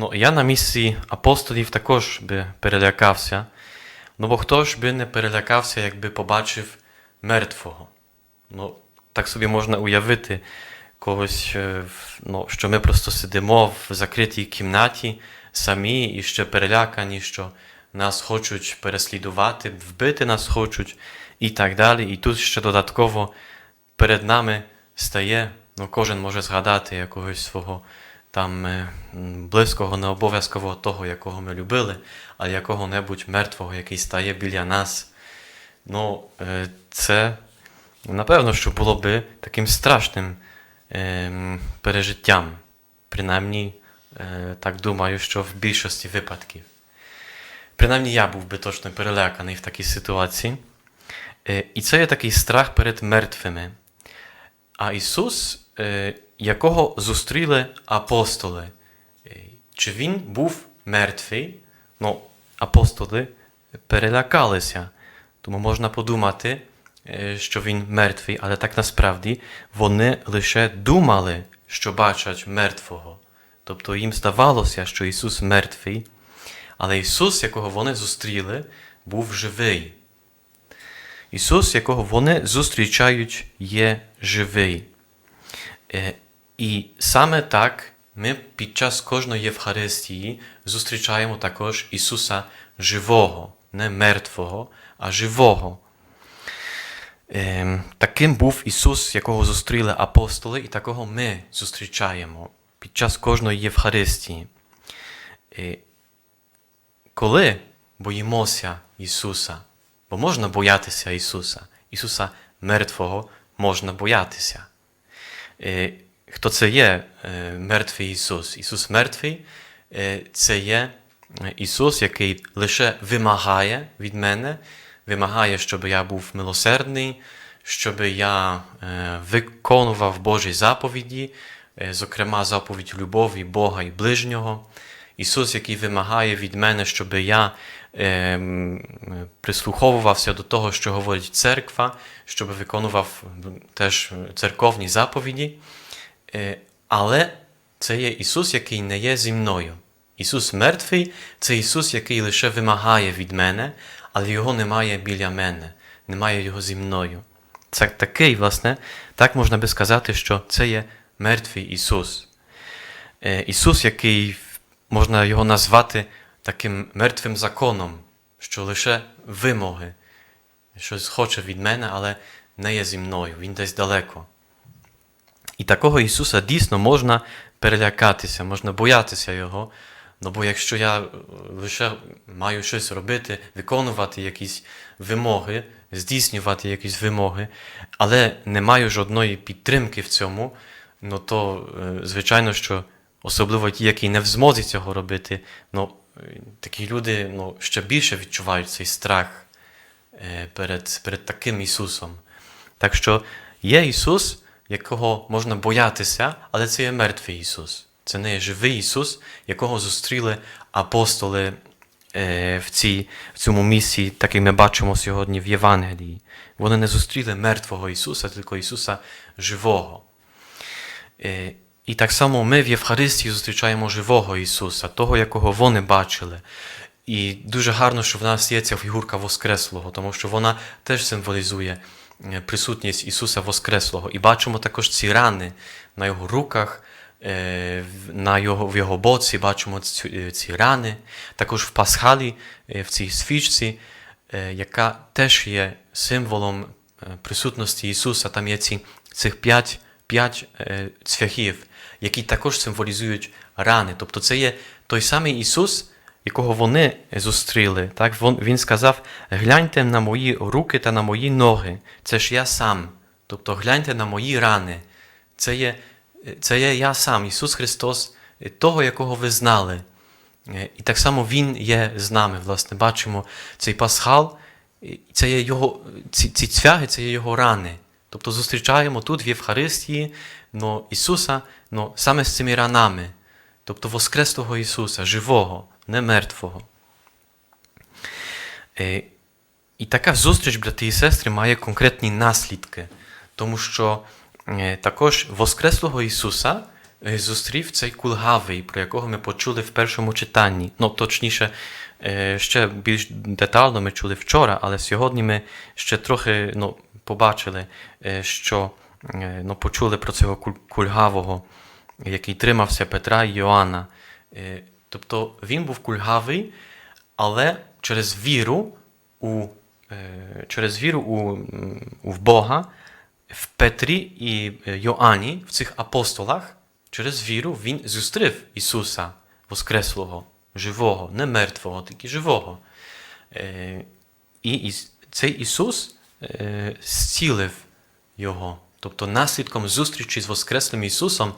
Ну, я на місці апостолів також би перелякався. Ну, бо хто ж би не перелякався, якби побачив мертвого? Ну, так собі можна уявити когось, е, ну, що ми просто сидимо в закритій кімнаті самі і ще перелякані, що нас хочуть переслідувати, вбити нас хочуть і так далі. І тут ще додатково перед нами стає, ну, кожен може згадати якогось свого там е, близького, не обов'язково того, якого ми любили, а якого-небудь мертвого, який стає біля нас. Ну, е, це напевно, що було би таким страшним ем, пережиттям. Принаймні, е, так думаю, що в більшості випадків. Принаймні, я був би точно переляканий в такій ситуації. Е, І це є такий страх перед мертвими. А Ісус, е, якого зустріли апостоли, е, чи Він був мертвий? Ну, апостоли перелякалися. Тому можна подумати, е, що він мертвий, але так насправді вони лише думали, що бачать мертвого. Тобто їм здавалося, що Ісус мертвий, але Ісус, якого вони зустріли, був живий. Ісус, якого вони зустрічають, є живий. І саме так ми під час кожної Євхаристії зустрічаємо також Ісуса живого, не мертвого, а живого. Таким був Ісус, якого зустріли апостоли, і такого ми зустрічаємо під час кожної Євхаристії. Коли боїмося Ісуса, бо можна боятися Ісуса, Ісуса мертвого можна боятися. Хто це є е, мертвий Ісус? Ісус мертвий е, це є е, Ісус, який лише вимагає від мене, вимагає, щоб я був милосердний, щоб я виконував Божі заповіді, зокрема заповідь любові Бога і ближнього. Ісус, який вимагає від мене, щоб я е, прислуховувався до того, що говорить церква, щоб виконував теж церковні заповіді. Е, Але це є Ісус, який не є зі мною. Ісус мертвий це Ісус, який лише вимагає від мене, але Його немає біля мене, немає Його зі мною. Це такий, власне, так можна би сказати, що це є мертвий Ісус. Е, Ісус, який можна його назвати таким мертвим законом, що лише вимоги, щось хоче від мене, але не є зі мною, Він десь далеко. І такого Ісуса дійсно можна перелякатися, можна боятися Його. Ну бо якщо я е, лише маю щось робити, виконувати якісь вимоги, здійснювати якісь вимоги, але не маю жодної підтримки в цьому, ну то, е, звичайно, що особливо ті, які не в змозі цього робити, ну, такі люди ну, ще більше відчувають цей страх е, перед, перед таким Ісусом. Так що є Ісус, якого можна боятися, але це є мертвий Ісус. Це не є живий Ісус, якого зустріли апостоли е, в, цій, в цьому місці, так як ми бачимо сьогодні в Євангелії. Вони не зустріли мертвого Ісуса, тільки Ісуса живого. Е, І так само ми в Євхаристії зустрічаємо живого Ісуса, того, якого вони бачили. І дуже гарно, що в нас є ця фігурка Воскреслого, тому що вона теж символізує присутність Ісуса Воскреслого. І бачимо також ці рани на Його руках, е, на його, в Його боці, бачимо ці, е, ці рани. Також в Пасхалі, е, в цій свічці, е, яка теж є символом е, присутності Ісуса. Там є ці, цих п'ять, п'ять е, цвяхів, які також символізують рани. Тобто це є той самий Ісус, якого вони зустріли. Так? Він сказав: гляньте на мої руки та на мої ноги. Це ж я сам. Тобто гляньте на мої рани. Це є, це є я сам, Ісус Христос, того, якого ви знали. Е, І так само Він є з нами. Власне, бачимо цей пасхал, це є його, ці, ці цвяги, це є його рани. Тобто зустрічаємо тут в Євхаристії но, Ісуса но, саме з цими ранами, тобто Воскреслого Ісуса, живого, не мертвого. Е, І така зустріч, брати і сестри, має конкретні наслідки, тому що е, також Воскреслого Ісуса е, зустрів цей кульгавий, про якого ми почули в першому читанні. Ну, точніше, ще більш детально ми чули вчора, але сьогодні ми ще трохи ну, побачили, що ну, почули про цього кульгавого, який тримався Петра і Йоанна. Е, Тобто він був кульгавий, але через віру у, е, через віру у, в Бога, в Петрі і е, Йоанні, в цих апостолах, через віру він зустрів Ісуса Воскреслого, живого, не мертвого, тільки живого. І цей Ісус зцілив його. Тобто наслідком зустрічі з Воскреслим Ісусом